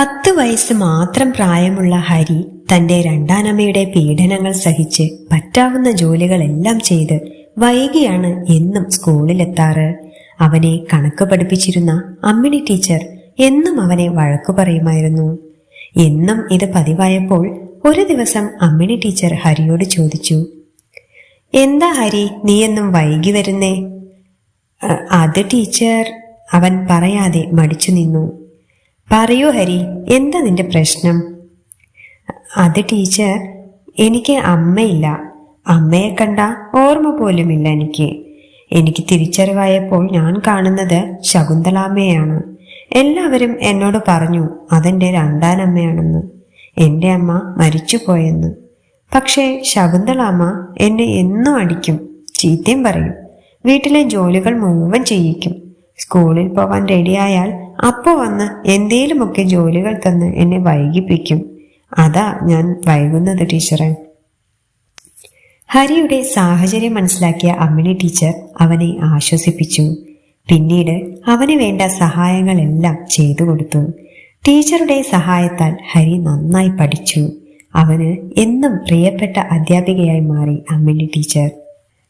പത്ത് വയസ്സ് മാത്രം പ്രായമുള്ള ഹരി തന്റെ രണ്ടാനമ്മയുടെ പീഡനങ്ങൾ സഹിച്ച് പറ്റാവുന്ന ജോലികളെല്ലാം ചെയ്ത് വൈകിയാണ് എന്നും സ്കൂളിലെത്താറ്. അവനെ കണക്ക് പഠിപ്പിച്ചിരുന്ന അമ്മിണി ടീച്ചർ എന്നും അവനെ വഴക്കു പറയുമായിരുന്നു. എന്നും ഇത് പതിവായപ്പോൾ ഒരു ദിവസം അമ്മിണി ടീച്ചർ ഹരിയോട് ചോദിച്ചു എന്താ ഹരി നീ എന്നും വൈകി വരുന്നേ? "അ- അത് ടീച്ചർ അവൻ പറയാതെ മടിച്ചു നിന്നു. പറയൂ ഹരി എന്താ നിന്റെ പ്രശ്നം? അത് ടീച്ചർ എനിക്ക് അമ്മയില്ല. അമ്മയെ കണ്ട ഓർമ്മ പോലുമില്ല എനിക്ക്. എനിക്ക് തിരിച്ചറിവായപ്പോൾ ഞാൻ കാണുന്നത് ശകുന്തളാമ്മയാണ്. എല്ലാവരും എന്നോട് പറഞ്ഞു അതെന്റെ രണ്ടാനമ്മയാണെന്ന്. എന്റെ അമ്മ മരിച്ചുപോയെന്ന്. പക്ഷേ ശകുന്തളാമ്മ എന്നെ എന്നും അടിക്കും ചീത്തയും പറയും. വീട്ടിലെ ജോലികൾ മുഴുവൻ ചെയ്യിക്കും. സ്കൂളിൽ പോവാൻ റെഡിയായാൽ അപ്പോ വന്ന് എന്തേലുമൊക്കെ ജോലികൾ തന്ന് എന്നെ വൈകിപ്പിക്കും. അതാ ഞാൻ വൈകുന്നത് ടീച്ചറെ. ഹരിയുടെ സാഹചര്യം മനസ്സിലാക്കിയ അമ്മിണി ടീച്ചർ അവനെ ആശ്വസിപ്പിച്ചു. പിന്നീട് അവന് വേണ്ട സഹായങ്ങളെല്ലാം ചെയ്തു കൊടുത്തു. ടീച്ചറുടെ സഹായത്താൽ ഹരി നന്നായി പഠിച്ചു. അവന് എന്നും പ്രിയപ്പെട്ട അധ്യാപികയായി മാറി അമ്മിണി ടീച്ചർ.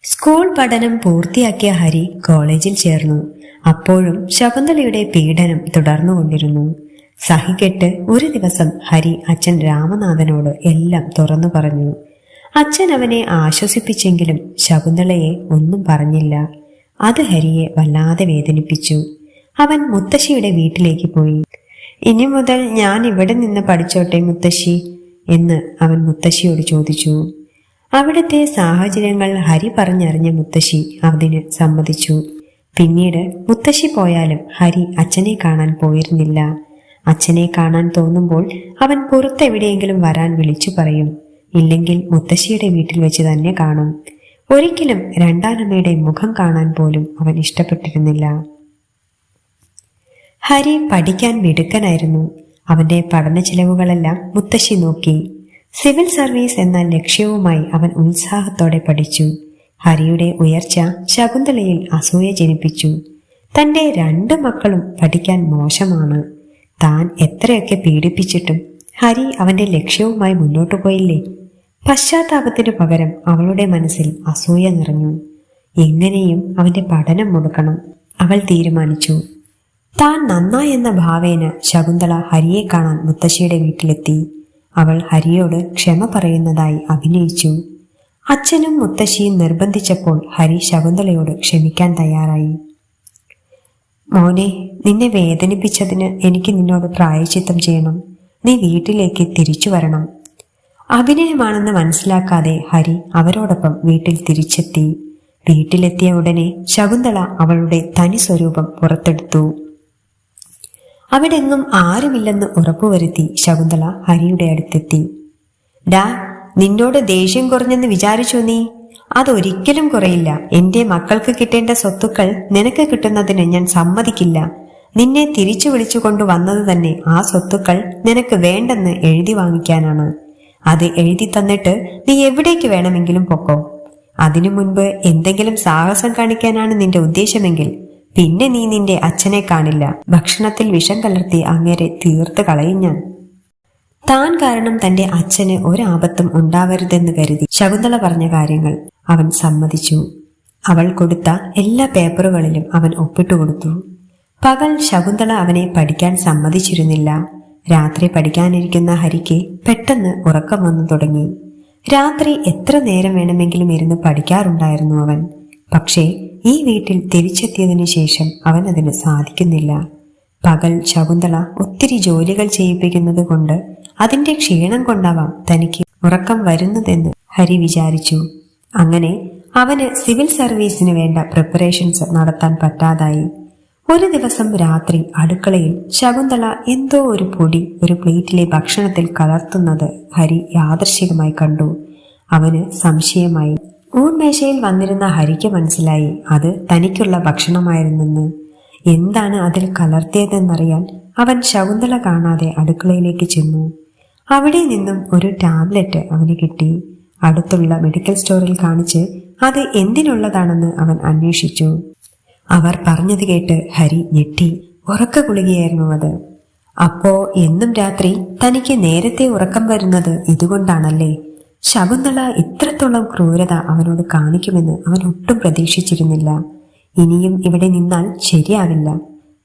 സ്കൂൾ പഠനം പൂർത്തിയാക്കിയ ഹരി കോളേജിൽ ചേർന്നു. അപ്പോഴും ശകുന്തളയുടെ പീഡനം തുടർന്നുകൊണ്ടിരുന്നു. സഹികെട്ട് ഒരു ദിവസം ഹരി അച്ഛൻ രാമനാഥനോട് എല്ലാം തുറന്നു പറഞ്ഞു. അച്ഛൻ അവനെ ആശ്വസിപ്പിച്ചെങ്കിലും ശകുന്തളയെ ഒന്നും പറഞ്ഞില്ല. അത് ഹരിയെ വല്ലാതെ വേദനിപ്പിച്ചു. അവൻ മുത്തശ്ശിയുടെ വീട്ടിലേക്ക് പോയി. ഇനി മുതൽ ഞാൻ ഇവിടെ നിന്ന് പഠിച്ചോട്ടെ മുത്തശ്ശി എന്ന് അവൻ മുത്തശ്ശിയോട് ചോദിച്ചു. അവിടുത്തെ സാഹചര്യങ്ങൾ ഹരി പറഞ്ഞറിഞ്ഞ മുത്തശ്ശി അതിന് സമ്മതിച്ചു. പിന്നീട് മുത്തശ്ശി പോയാലും ഹരി അച്ഛനെ കാണാൻ പോയിരുന്നില്ല. അച്ഛനെ കാണാൻ തോന്നുമ്പോൾ അവൻ പുറത്തെവിടെയെങ്കിലും വരാൻ വിളിച്ചു പറയും. ഇല്ലെങ്കിൽ മുത്തശ്ശിയുടെ വീട്ടിൽ വെച്ച് തന്നെ കാണും. ഒരിക്കലും രണ്ടാനമ്മയുടെ മുഖം കാണാൻ പോലും അവൻ ഇഷ്ടപ്പെട്ടിരുന്നില്ല. ഹരി പഠിക്കാൻ മിടുക്കനായിരുന്നു. അവന്റെ പഠന ചിലവുകളെല്ലാം മുത്തശ്ശി നോക്കി. സിവിൽ സർവീസ് എന്ന ലക്ഷ്യവുമായി അവൻ ഉത്സാഹത്തോടെ പഠിച്ചു. ഹരിയുടെ ഉയർച്ച ശകുന്തളയിൽ അസൂയ ജനിപ്പിച്ചു. തന്റെ രണ്ട് മക്കളും പഠിക്കാൻ മോശമാണ്. താൻ എത്രയൊക്കെ പീഡിപ്പിച്ചിട്ടും ഹരി അവന്റെ ലക്ഷ്യവുമായി മുന്നോട്ടു പോയില്ലേ? പശ്ചാത്താപത്തിനു പകരം അവളുടെ മനസ്സിൽ അസൂയ നിറഞ്ഞു. എങ്ങനെയും അവന്റെ പഠനം മുടക്കണം അവൾ തീരുമാനിച്ചു. താൻ നന്നായി എന്ന ഭാവേന ശകുന്തള ഹരിയെ കാണാൻ മുത്തശ്ശിയുടെ വീട്ടിലെത്തി. അവൾ ഹരിയോട് ക്ഷമ പറയുന്നതായി അഭിനയിച്ചു. അച്ഛനും മുത്തശ്ശിയും നിർബന്ധിച്ചപ്പോൾ ഹരി ശകുന്തളയോട് ക്ഷമിക്കാൻ തയ്യാറായി. മോനെ നിന്നെ വേദനിപ്പിച്ചതിന് എനിക്ക് നിന്നോട് പ്രായച്ചിത്തം ചെയ്യണം. നീ വീട്ടിലേക്ക് തിരിച്ചു വരണം. അഭിനയമാണെന്ന് മനസ്സിലാക്കാതെ ഹരി അവരോടൊപ്പം വീട്ടിൽ തിരിച്ചെത്തി. വീട്ടിലെത്തിയ ഉടനെ ശകുന്തള അവളുടെ തനി സ്വരൂപം പുറത്തെടുത്തു. അവിടെങ്ങും ആരുമില്ലെന്ന് ഉറപ്പുവരുത്തി ശകുന്തള ഹരിയുടെ അടുത്തെത്തി. ഡാ നിന്നോട് ദേഷ്യം കുറഞ്ഞെന്ന് വിചാരിച്ചു നീ? അതൊരിക്കലും കുറയില്ല. എന്റെ മക്കൾക്ക് കിട്ടേണ്ട സ്വത്തുക്കൾ നിനക്ക് കിട്ടുന്നതിന് ഞാൻ സമ്മതിക്കില്ല. നിന്നെ തിരിച്ചു വിളിച്ചു കൊണ്ടുവന്നത് തന്നെ ആ സ്വത്തുക്കൾ നിനക്ക് വേണ്ടെന്ന് എഴുതി വാങ്ങിക്കാനാണ്. അത് എഴുതി തന്നിട്ട് നീ എവിടേക്ക് വേണമെങ്കിലും പൊക്കോ. അതിനു മുൻപ് എന്തെങ്കിലും സാഹസം കാണിക്കാനാണ് നിന്റെ ഉദ്ദേശമെങ്കിൽ പിന്നെ നീ നിന്റെ അച്ഛനെ കാണില്ല. ഭക്ഷണത്തിൽ വിഷം കലർത്തി അങ്ങേരെ തീർത്ത് കളയും ഞാൻ. താൻ കാരണം തന്റെ അച്ഛന് ഒരാപത്തും ഉണ്ടാവരുതെന്ന് കരുതി ശകുന്തള പറഞ്ഞ കാര്യങ്ങൾ അവൻ സമ്മതിച്ചു. അവൾ കൊടുത്ത എല്ലാ പേപ്പറുകളിലും അവൻ ഒപ്പിട്ടു കൊടുത്തു. പകൽ ശകുന്തള അവനെ പഠിക്കാൻ സമ്മതിച്ചിരുന്നില്ല. രാത്രി പഠിക്കാനിരിക്കുന്ന ഹരിക്ക് പെട്ടെന്ന് ഉറക്കം വന്നു തുടങ്ങി. രാത്രി എത്ര നേരം വേണമെങ്കിലും ഇരുന്ന് പഠിക്കാറുണ്ടായിരുന്നു അവൻ. പക്ഷേ ഈ വീട്ടിൽ തിരിച്ചെത്തിയതിനു ശേഷം അവൻ അതിന് സാധിക്കുന്നില്ല. പകൽ ശകുന്തള ഒത്തിരി ജോലികൾ ചെയ്യിപ്പിക്കുന്നത് കൊണ്ട് അതിന്റെ ക്ഷീണം കൊണ്ടാവാം തനിക്ക് ഉറക്കം വരുന്നതെന്ന് ഹരി വിചാരിച്ചു. അങ്ങനെ അവന് സിവിൽ സർവീസിന് വേണ്ട പ്രിപ്പറേഷൻസ് നടത്താൻ പറ്റാതായി. ഒരു ദിവസം രാത്രി അടുക്കളയിൽ ശകുന്തള എന്തോ ഒരു പൊടി ഒരു പ്ലേറ്റിലെ ഭക്ഷണത്തിൽ കലർത്തുന്നത് ഹരി യാദർശികമായി കണ്ടു. അവന് സംശയമായി. ഊൺമേശയിൽ വന്നിരുന്ന ഹരിക്ക് മനസ്സിലായി അത് തനിക്കുള്ള ഭക്ഷണമായിരുന്നെന്ന്. എന്താണ് അതിൽ കലർത്തിയതെന്നറിയാൻ അവൻ ശകുന്തള കാണാതെ അടുക്കളയിലേക്ക് ചെന്നു. അവിടെ നിന്നും ഒരു ടാബ്ലറ്റ് അവന് കിട്ടി. അടുത്തുള്ള മെഡിക്കൽ സ്റ്റോറിൽ കാണിച്ച് അത് എന്തിനുള്ളതാണെന്ന് അവൻ അന്വേഷിച്ചു. അവർ പറഞ്ഞത് കേട്ട് ഹരി ഞെട്ടി. ഉറക്ക കുളികയായിരുന്നു അത്. അപ്പോ എന്നും രാത്രി തനിക്ക് നേരത്തെ ഉറക്കം വരുന്നത് ഇതുകൊണ്ടാണല്ലേ? ശകുന്തള ഇത്രത്തോളം ക്രൂരത അവനോട് കാണിക്കുമെന്ന് അവൻ ഒട്ടും പ്രതീക്ഷിച്ചിരുന്നില്ല. ഇനിയും ഇവിടെ നിന്നാൽ ശരിയാവില്ല.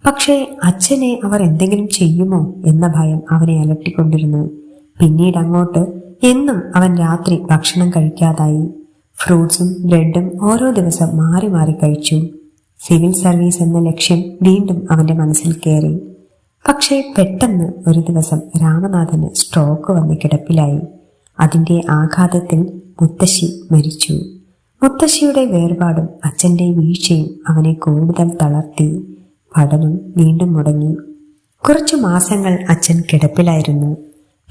പക്ഷേ അച്ഛനെ അവർ എന്തെങ്കിലും ചെയ്യുമോ എന്ന ഭയം അവനെ അലട്ടിക്കൊണ്ടിരുന്നു. പിന്നീട് അങ്ങോട്ട് എന്നും അവൻ രാത്രി ഭക്ഷണം കഴിക്കാതായി. ഫ്രൂട്ട്സും ബ്രെഡും ഓരോ ദിവസം മാറി മാറി കഴിച്ചു. സിവിൽ സർവീസ് എന്ന ലക്ഷ്യം വീണ്ടും അവന്റെ മനസ്സിൽ കയറി. പക്ഷേ പെട്ടെന്ന് ഒരു ദിവസം രാമനാഥന് സ്ട്രോക്ക് വന്ന് കിടപ്പിലായി. അതിന്റെ ആഘാതത്തിൽ മുത്തശ്ശി മരിച്ചു. മുത്തശ്ശിയുടെ വേർപാടും അച്ഛന്റെ വീഴ്ചയും അവനെ കൂടുതൽ തളർത്തി. പഠനം വീണ്ടും മുടങ്ങി. കുറച്ചു മാസങ്ങൾ അച്ഛൻ കിടപ്പിലായിരുന്നു.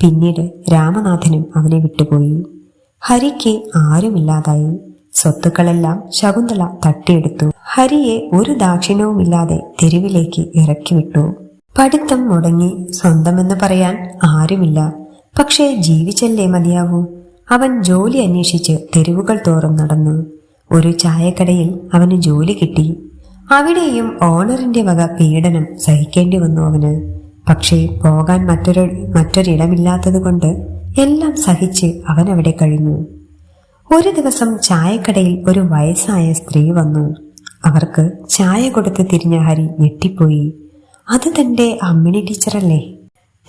പിന്നീട് രാമനാഥനും അവനെ വിട്ടുപോയി. ഹരിക്ക് ആരുമില്ലാതായി. സ്വത്തുക്കളെല്ലാം ശകുന്തള തട്ടിയെടുത്തു. ഹരിയെ ഒരു ദാക്ഷിണ്യവുമില്ലാതെ തെരുവിലേക്ക് ഇറക്കി വിട്ടു പഠിത്തം മുടങ്ങി സ്വന്തമെന്ന് പറയാൻ ആരുമില്ല. പക്ഷേ ജീവിച്ചല്ലേ മതിയാവൂ. അവൻ ജോലി അന്വേഷിച്ച് തെരുവുകൾ തോറും നടന്നു. ഒരു ചായക്കടയിൽ അവന് ജോലി കിട്ടി. അവിടെയും ഓണറിന്റെ വക പീഡനം സഹിക്കേണ്ടി വന്നു അവന്. പക്ഷേ പോകാൻ മറ്റൊരു മറ്റൊരിടമില്ലാത്തതുകൊണ്ട് എല്ലാം സഹിച്ച് അവൻ അവിടെ കഴിഞ്ഞു. ഒരു ദിവസം ചായക്കടയിൽ ഒരു വയസ്സായ സ്ത്രീ വന്നു. അവർക്ക് ചായ കൊടുത്ത് തിരിഞ്ഞ ഹരി ഞെട്ടിപ്പോയി. അത് തന്റെ അമ്മിണി ടീച്ചറല്ലേ?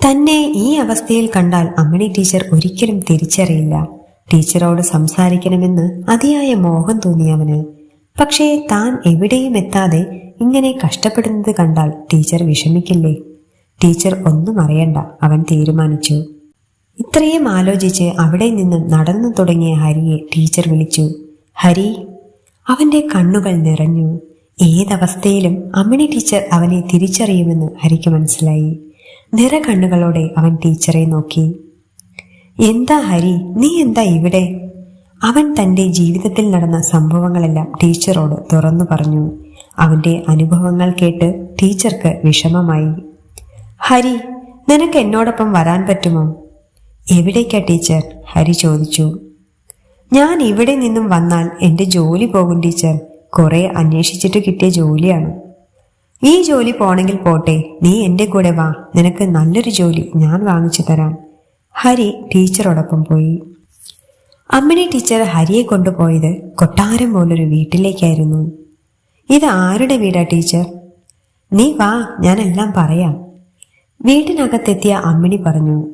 തന്നെ ഈ അവസ്ഥയിൽ കണ്ടാൽ അമ്മിണി ടീച്ചർ ഒരിക്കലും തിരിച്ചറിയില്ല. ടീച്ചറോട് സംസാരിക്കണമെന്ന് അതിയായ മോഹം തോന്നി അവന്. പക്ഷേ താൻ എവിടെയും എത്താതെ ഇങ്ങനെ കഷ്ടപ്പെടുന്നത് കണ്ടാൽ ടീച്ചർ വിഷമിക്കില്ലേ? ടീച്ചർ ഒന്നും അറിയണ്ട. അവൻ തീരുമാനിച്ചു. ഇത്രയും ആലോചിച്ച് അവിടെ നിന്നും നടന്നു തുടങ്ങിയ ഹരിയെ ടീച്ചർ വിളിച്ചു. ഹരി അവന്റെ കണ്ണുകൾ നിറഞ്ഞു. ഏതവസ്ഥയിലും അമ്മിണി ടീച്ചർ അവനെ തിരിച്ചറിയുമെന്ന് ഹരിക്ക് മനസ്സിലായി. നിറ കണ്ണുകളോടെ അവൻ ടീച്ചറെ നോക്കി. എന്താ ഹരി? നീ എന്താ ഇവിടെ? അവൻ തന്റെ ജീവിതത്തിൽ നടന്ന സംഭവങ്ങളെല്ലാം ടീച്ചറോട് തുറന്നു പറഞ്ഞു. അവന്റെ അനുഭവങ്ങൾ കേട്ട് ടീച്ചർക്ക് വിഷമമായി. ഹരി നിനക്ക് എന്നോടൊപ്പം വരാൻ പറ്റുമോ? എവിടേക്കാ ടീച്ചർ? ഹരി ചോദിച്ചു. ഞാൻ ഇവിടെ നിന്നും വന്നാൽ എന്റെ ജോലി പോകും ടീച്ചർ. കുറെ അന്വേഷിച്ചിട്ട് കിട്ടിയ ജോലിയാണ്. ഈ ജോലി പോണെങ്കിൽ പോട്ടെ നീ എന്റെ കൂടെ വാ. നിനക്ക് നല്ലൊരു ജോലി ഞാൻ വാങ്ങിച്ചു തരാം. ഹരി ടീച്ചറോടൊപ്പം പോയി. അമ്മിണി ടീച്ചർ ഹരിയെ കൊണ്ടുപോയത് കൊട്ടാരം പോലൊരു വീട്ടിലേക്കായിരുന്നു. ഇത് ആരുടെ വീടാ ടീച്ചർ? നീ വാ ഞാനെല്ലാം പറയാം. വീട്ടിനകത്തെത്തിയ അമ്മിണി പറഞ്ഞു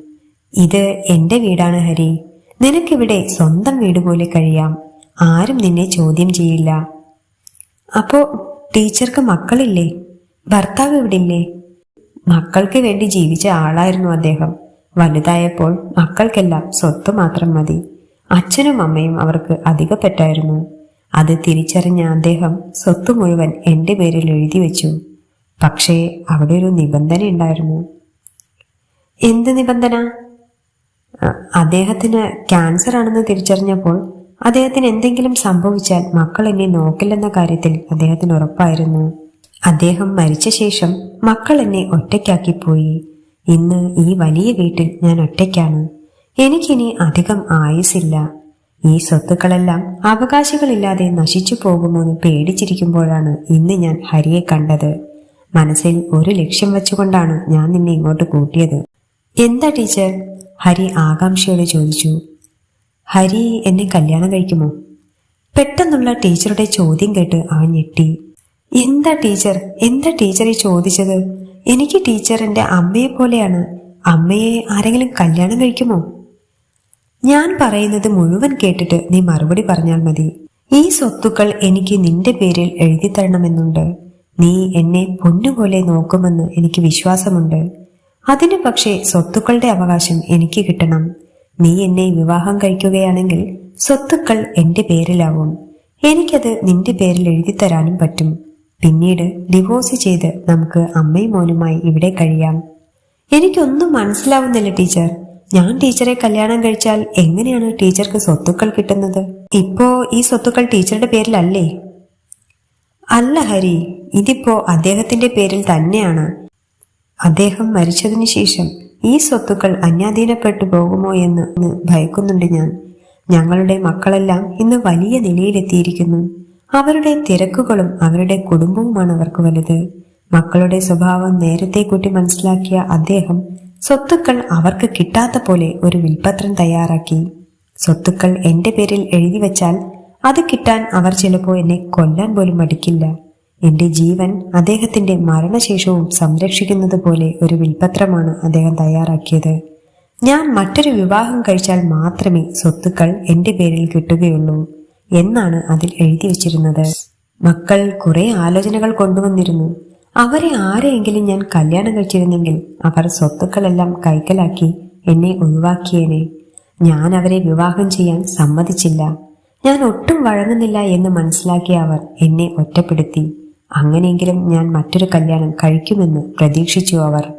ഇത് എന്റെ വീടാണ് ഹരി. നിനക്കിവിടെ സ്വന്തം വീട് പോലെ കഴിയാം. ആരും നിന്നെ ചോദ്യം ചെയ്യില്ല. അപ്പോ ടീച്ചർക്ക് മക്കളില്ലേ? ഭർത്താവ് ഇവിടില്ലേ മക്കൾക്ക് വേണ്ടി ജീവിച്ച ആളായിരുന്നു അദ്ദേഹം. വലുതായപ്പോൾ മക്കൾക്കെല്ലാം സ്വത്ത് മാത്രം മതി. അച്ഛനും അമ്മയും അവർക്ക് അധികപ്പെട്ടായിരുന്നു. അത് തിരിച്ചറിഞ്ഞ അദ്ദേഹം സ്വത്ത് മുഴുവൻ എന്റെ പേരിൽ എഴുതി വെച്ചു. പക്ഷേ അവിടെ ഒരു നിബന്ധന ഉണ്ടായിരുന്നു. എന്ത് നിബന്ധന? അദ്ദേഹത്തിന് ക്യാൻസർ ആണെന്ന് തിരിച്ചറിഞ്ഞപ്പോൾ അദ്ദേഹത്തിന് എന്തെങ്കിലും സംഭവിച്ചാൽ മക്കൾ എന്നെ നോക്കില്ലെന്ന കാര്യത്തിൽ അദ്ദേഹത്തിന് ഉറപ്പായിരുന്നു. അദ്ദേഹം മരിച്ച ശേഷം മക്കൾ എന്നെ ഒറ്റയ്ക്കാക്കി പോയി. ഇന്ന് ഈ വലിയ വീട്ടിൽ ഞാൻ ഒറ്റയ്ക്കാണ്. എനിക്കിനി അധികം ആയുസില്ല ഈ സ്വത്തുക്കളെല്ലാം അവകാശികളില്ലാതെ നശിച്ചു പോകുമെന്ന് പേടിച്ചിരിക്കുമ്പോഴാണ് ഇന്ന് ഞാൻ ഹരിയെ കണ്ടത്. മനസ്സിൽ ഒരു ലക്ഷ്യം വെച്ചുകൊണ്ടാണ് ഞാൻ നിന്നെ ഇങ്ങോട്ട് കൂട്ടിയത്. എന്താ ടീച്ചർ? ഹരി ആകാംക്ഷയോടെ ചോദിച്ചു. ഹരി എന്നെ കല്യാണം കഴിക്കുമോ? പെട്ടെന്നുള്ള ടീച്ചറുടെ ചോദ്യം കേട്ട് അവൻ ഞെട്ടി. എന്താ ടീച്ചർ? എന്താ ടീച്ചർ ഈ ചോദിച്ചത്? എനിക്ക് ടീച്ചർ എന്റെ അമ്മയെ പോലെയാണ്. അമ്മയെ ആരെങ്കിലും കല്യാണം കഴിക്കുമോ? ഞാൻ പറയുന്നത് മുഴുവൻ കേട്ടിട്ട് നീ മറുപടി പറഞ്ഞാൽ മതി. ഈ സ്വത്തുക്കൾ എനിക്ക് നിന്റെ പേരിൽ എഴുതി തരണമെന്നുണ്ട് നീ എന്നെ പൊന്നുപോലെ നോക്കുമെന്ന് എനിക്ക് വിശ്വാസമുണ്ട്. അതിനു പക്ഷേ സ്വത്തുക്കളുടെ അവകാശം എനിക്ക് കിട്ടണം. നീ എന്നെ വിവാഹം കഴിക്കുകയാണെങ്കിൽ സ്വത്തുക്കൾ എന്റെ പേരിലാവും. എനിക്കത് നിന്റെ പേരിൽ എഴുതി തരാനും പറ്റും. പിന്നീട് ഡിവോഴ്സ് ചെയ്ത് നമുക്ക് അമ്മയും മോനുമായി ഇവിടെ കഴിയാം. എനിക്കൊന്നും മനസ്സിലാവുന്നില്ല ടീച്ചർ. ഞാൻ ടീച്ചറെ കല്യാണം കഴിച്ചാൽ എങ്ങനെയാണ് ടീച്ചർക്ക് സ്വത്തുക്കൾ കിട്ടുന്നത്? ഇപ്പോ ഈ സ്വത്തുക്കൾ ടീച്ചറുടെ പേരിലല്ലേ? അല്ല ഹരി. ഇതിപ്പോ അദ്ദേഹത്തിന്റെ പേരിൽ തന്നെയാണ്. അദ്ദേഹം മരിച്ചതിനു ശേഷം ഈ സ്വത്തുക്കൾ അന്യാധീനപ്പെട്ടു പോകുമോ എന്ന് ഭയക്കുന്നുണ്ട് ഞാൻ. ഞങ്ങളുടെ മക്കളെല്ലാം ഇന്ന് വലിയ നിലയിലെത്തിയിരിക്കുന്നു. അവരുടെ തിരക്കുകളും അവരുടെ കുടുംബവുമാണ് അവർക്ക് വലുത്. മക്കളുടെ സ്വഭാവം നേരത്തെ കൂട്ടി മനസ്സിലാക്കിയ അദ്ദേഹം സ്വത്തുക്കൾ അവർക്ക് കിട്ടാത്ത പോലെ ഒരു വിൽപത്രം തയ്യാറാക്കി. സ്വത്തുക്കൾ എന്റെ പേരിൽ എഴുതി വച്ചാൽ അത് കിട്ടാൻ അവർ ചിലപ്പോൾ എന്നെ കൊല്ലാൻ പോലും മടിക്കില്ല. എന്റെ ജീവൻ അദ്ദേഹത്തിന്റെ മരണശേഷവും സംരക്ഷിക്കുന്നത് പോലെ ഒരു വിൽപത്രമാണ് അദ്ദേഹം തയ്യാറാക്കിയത്. ഞാൻ മറ്റൊരു വിവാഹം കഴിച്ചാൽ മാത്രമേ സ്വത്തുക്കൾ എന്റെ പേരിൽ കിട്ടുകയുള്ളൂ എന്നാണ് അതിൽ എഴുതി വച്ചിരുന്നത്. മക്കൾ കുറെ ആലോചനകൾ കൊണ്ടുവന്നിരുന്നു. അവരെ ആരെയെങ്കിലും ഞാൻ കല്യാണം കഴിച്ചിരുന്നെങ്കിൽ അവർ സ്വത്തുക്കളെല്ലാം കൈക്കലാക്കി എന്നെ ഒഴിവാക്കിയേനെ. ഞാൻ അവരെ വിവാഹം ചെയ്യാൻ സമ്മതിച്ചില്ല. ഞാൻ ഒട്ടും വഴങ്ങുന്നില്ല എന്ന് മനസ്സിലാക്കിയ അവർ എന്നെ ഒറ്റപ്പെടുത്തി. അങ്ങനെയെങ്കിലും ഞാൻ മറ്റൊരു കല്യാണം കഴിക്കുമെന്ന് പ്രതീക്ഷിച്ചു അവർ.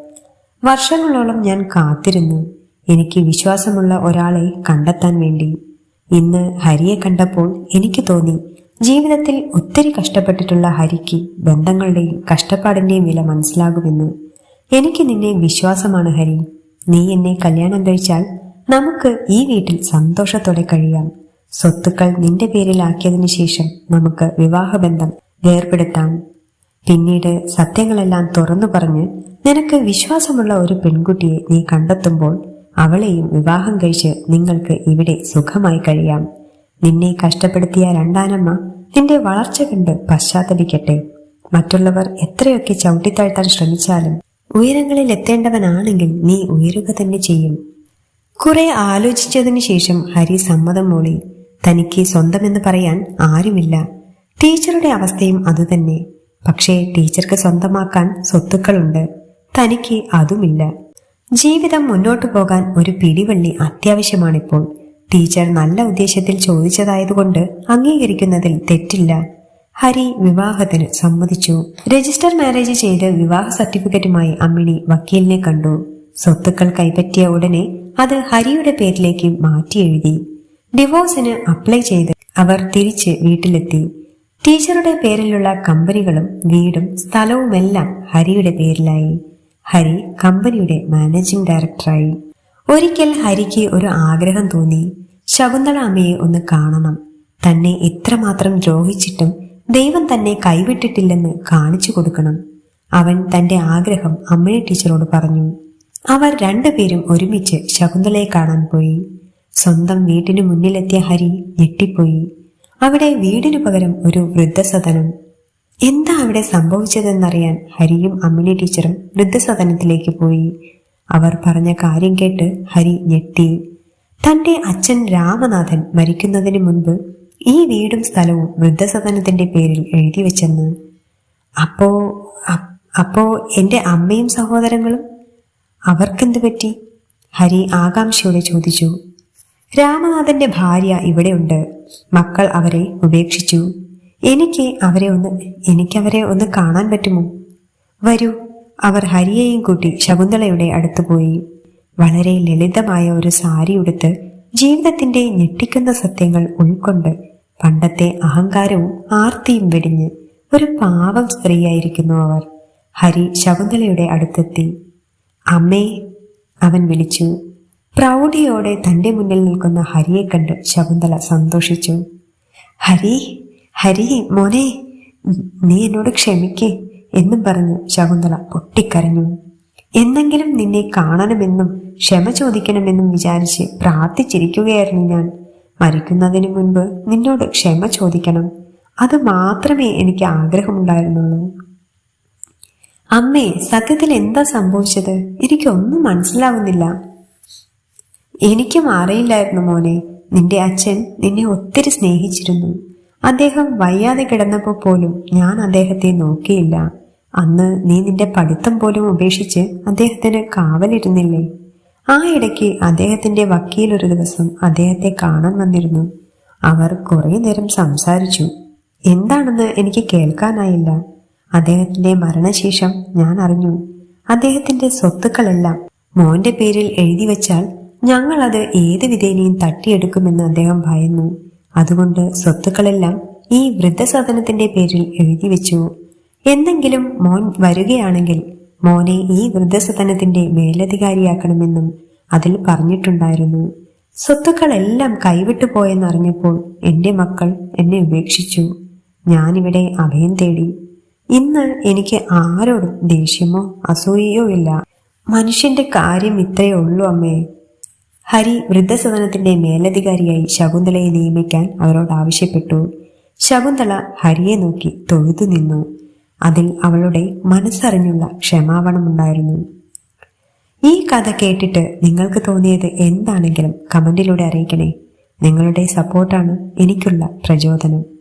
വർഷങ്ങളോളം ഞാൻ കാത്തിരുന്നു. എനിക്ക് വിശ്വാസമുള്ള ഒരാളെ കണ്ടെത്താൻ വേണ്ടി. ഇന്ന് ഹരിയെ കണ്ടപ്പോൾ എനിക്ക് തോന്നി ജീവിതത്തിൽ ഒത്തിരി കഷ്ടപ്പെട്ടിട്ടുള്ള ഹരിക്ക് ബന്ധങ്ങളുടെയും കഷ്ടപ്പാടിന്റെയും വില മനസ്സിലാകുമെന്ന്. എനിക്ക് നിന്നെ വിശ്വാസമാണ് ഹരി. നീ എന്നെ കല്യാണം കഴിച്ചാൽ നമുക്ക് ഈ വീട്ടിൽ സന്തോഷത്തോടെ കഴിയാം. സ്വത്തുക്കൾ നിന്റെ പേരിലാക്കിയതിനു ശേഷം നമുക്ക് വിവാഹബന്ധം വേർപെടുത്താം. പിന്നീട് സത്യങ്ങളെല്ലാം തുറന്നു പറഞ്ഞ് നിനക്ക് വിശ്വാസമുള്ള ഒരു പെൺകുട്ടിയെ നീ കണ്ടെത്തുമ്പോൾ അവളെയും വിവാഹം കഴിച്ച് നിങ്ങൾക്ക് ഇവിടെ സുഖമായി കഴിയാം. നിന്നെ കഷ്ടപ്പെടുത്തിയ രണ്ടാനമ്മ നിന്റെ വളർച്ച കണ്ട് പശ്ചാത്തപിക്കട്ടെ. മറ്റുള്ളവർ എത്രയൊക്കെ ചവിട്ടിത്താഴ്ത്താൻ ശ്രമിച്ചാലും ഉയരങ്ങളിൽ എത്തേണ്ടവനാണെങ്കിൽ നീ ഉയരുക തന്നെ ചെയ്യും. കുറെ ആലോചിച്ചതിനു ശേഷം ഹരി സമ്മതം മൂളി തനിക്ക് സ്വന്തമെന്ന് പറയാൻ ആരുമില്ല. ടീച്ചറുടെ അവസ്ഥയും അതുതന്നെ. പക്ഷേ ടീച്ചർക്ക് സ്വന്തമാക്കാൻ സ്വത്തുക്കളുണ്ട്. തനിക്ക് അതുമില്ല. ജീവിതം മുന്നോട്ടു പോകാൻ ഒരു പിടിവള്ളി അത്യാവശ്യമാണിപ്പോൾ. ടീച്ചർ നല്ല ഉദ്ദേശത്തിൽ ചോദിച്ചതായതുകൊണ്ട് അംഗീകരിക്കുന്നതിൽ തെറ്റില്ല. ഹരി വിവാഹത്തിന് സമ്മതിച്ചു. രജിസ്റ്റർ മാരേജ് ചെയ്ത് വിവാഹ സർട്ടിഫിക്കറ്റുമായി അമ്മിണി വക്കീലിനെ കണ്ടു. സ്വത്തുക്കൾ കൈപ്പറ്റിയ ഉടനെ അത് ഹരിയുടെ പേരിലേക്ക് മാറ്റി എഴുതി ഡിവോഴ്സിന് അപ്ലൈ ചെയ്ത് അവർ തിരിച്ച് വീട്ടിലെത്തി. ടീച്ചറുടെ പേരിലുള്ള കമ്പനികളും വീടും സ്ഥലവുമെല്ലാം ഹരിയുടെ പേരിലായി. ഹരി കമ്പനിയുടെ മാനേജിംഗ് ഡയറക്ടറായി. ഒരിക്കൽ ഹരിക്ക് ഒരു ആഗ്രഹം തോന്നി. ശകുന്തള അമ്മയെ ഒന്ന് കാണണം. തന്നെ ഇത്രമാത്രം ദ്രോഹിച്ചിട്ടും ദൈവം തന്നെ കൈവിട്ടിട്ടില്ലെന്ന് കാണിച്ചു കൊടുക്കണം. അവൻ തന്റെ ആഗ്രഹം അമ്മയെ ടീച്ചറോട് പറഞ്ഞു. അവർ രണ്ടുപേരും ഒരുമിച്ച് ശകുന്തളയെ കാണാൻ പോയി. സ്വന്തം വീട്ടിനു മുന്നിലെത്തിയ ഹരി ഞെട്ടിപ്പോയി. അവിടെ വീടിനു പകരം ഒരു വൃദ്ധസദനം. എന്താ അവിടെ സംഭവിച്ചതെന്നറിയാൻ ഹരിയും അമ്മിണി ടീച്ചറും വൃദ്ധസദനത്തിലേക്ക് പോയി. അവർ പറഞ്ഞ കാര്യം കേട്ട് ഹരി ഞെട്ടി. തന്റെ അച്ഛൻ രാമനാഥൻ മരിക്കുന്നതിന് മുൻപ് ഈ വീടും സ്ഥലവും വൃദ്ധസദനത്തിന്റെ പേരിൽ എഴുതി വെച്ചെന്ന്. അപ്പോ അപ്പോ എന്റെ അമ്മയും സഹോദരങ്ങളും? അവർക്കെന്ത് പറ്റി? ഹരി ആകാംക്ഷയോടെ ചോദിച്ചു. രാമനാഥന്റെ ഭാര്യ ഇവിടെയുണ്ട് മക്കൾ അവരെ ഉപേക്ഷിച്ചു. എനിക്ക് അവരെ ഒന്ന് എനിക്കവരെ ഒന്ന് കാണാൻ പറ്റുമോ? വരൂ. അവർ ഹരിയെയും കൂട്ടി ശകുന്തളയുടെ അടുത്ത് പോയി. വളരെ ലളിതമായ ഒരു സാരി ഉടുത്ത് ജീവിതത്തിന്റെ ഞെട്ടിക്കുന്ന സത്യങ്ങൾ ഉൾക്കൊണ്ട് പണ്ടത്തെ അഹങ്കാരവും ആർത്തിയും വെടിഞ്ഞ് ഒരു പാവം സ്ത്രീയായിരിക്കുന്നു അവർ. ഹരി ശകുന്തളയുടെ അടുത്തെത്തി. അമ്മേ അവൻ വിളിച്ചു. പ്രൗഢിയോടെ തന്റെ മുന്നിൽ നിൽക്കുന്ന ഹരിയെ കണ്ട് ശകുന്തള സന്തോഷിച്ചു. ഹരി ഹരി മോനെ നീ എന്നോട് ക്ഷമിക്കേ എന്നും പറഞ്ഞ് ശകുന്തള പൊട്ടിക്കരഞ്ഞു. എന്നെങ്കിലും നിന്നെ കാണണമെന്നും ക്ഷമ ചോദിക്കണമെന്നും വിചാരിച്ച് പ്രാർത്ഥിച്ചിരിക്കുകയായിരുന്നു ഞാൻ. മരിക്കുന്നതിന് മുൻപ് നിന്നോട് ക്ഷമ ചോദിക്കണം. അത് മാത്രമേ എനിക്ക് ആഗ്രഹമുണ്ടായിരുന്നുള്ളൂ. അമ്മേ സത്യത്തിൽ എന്താ സംഭവിച്ചത്? എനിക്കൊന്നും മനസ്സിലാവുന്നില്ല. എനിക്കും അറിയില്ലായിരുന്നു മോനെ. നിന്റെ അച്ഛൻ നിന്നെ ഒത്തിരി സ്നേഹിച്ചിരുന്നു. അദ്ദേഹം വയ്യാതെ കിടന്നപ്പോൾ പോലും ഞാൻ അദ്ദേഹത്തെ നോക്കിയില്ല. അന്ന് നീ നിന്റെ പഠിത്തം പോലും ഉപേക്ഷിച്ച് അദ്ദേഹത്തിന് കാവലിരുന്നില്ലേ? ആ ഇടയ്ക്ക് അദ്ദേഹത്തിന്റെ വക്കീൽ ഒരു ദിവസം അദ്ദേഹത്തെ കാണാൻ വന്നിരുന്നു. അവർ കുറെ നേരം സംസാരിച്ചു. എന്താണെന്ന് എനിക്ക് കേൾക്കാനായില്ല. അദ്ദേഹത്തിന്റെ മരണശേഷം ഞാൻ അറിഞ്ഞു. അദ്ദേഹത്തിന്റെ സ്വത്തുക്കളെല്ലാം മോന്റെ പേരിൽ എഴുതി വെച്ചാൽ ഞങ്ങൾ അത് ഏത് വിധേനയും തട്ടിയെടുക്കുമെന്ന് അദ്ദേഹം ഭയന്നു. അതുകൊണ്ട് സ്വത്തുക്കളെല്ലാം ഈ വൃദ്ധസദനത്തിന്റെ പേരിൽ എഴുതി വെച്ചു. എന്തെങ്കിലും മോൻ വരികയാണെങ്കിൽ മോനെ ഈ വൃദ്ധസദനത്തിന്റെ മേലധികാരിയാക്കണമെന്നും അതിൽ പറഞ്ഞിട്ടുണ്ടായിരുന്നു. സ്വത്തുക്കളെല്ലാം കൈവിട്ടു പോയെന്നറിഞ്ഞപ്പോൾ എന്റെ മക്കൾ എന്നെ ഉപേക്ഷിച്ചു. ഞാനിവിടെ അഭയം തേടി. ഇന്ന് എനിക്ക് ആരോടും ദേഷ്യമോ അസൂയയോ ഇല്ല. മനുഷ്യന്റെ കാര്യം ഇത്രയേ ഉള്ളൂ അമ്മേ. ഹരി വൃദ്ധസദനത്തിന്റെ മേലധികാരിയായി ശകുന്തളയെ നിയമിക്കാൻ അവരോട് ആവശ്യപ്പെട്ടു. ശകുന്തള ഹരിയെ നോക്കി തൊഴുതു നിന്നു. അതിൽ അവളുടെ മനസ്സറിഞ്ഞുള്ള ക്ഷമാപണമുണ്ടായിരുന്നു ഈ കഥ കേട്ടിട്ട് നിങ്ങൾക്ക് തോന്നിയത് എന്താണെങ്കിലും കമന്റിലൂടെ അറിയിക്കണേ. നിങ്ങളുടെ സപ്പോർട്ടാണ് എനിക്കുള്ള പ്രചോദനം.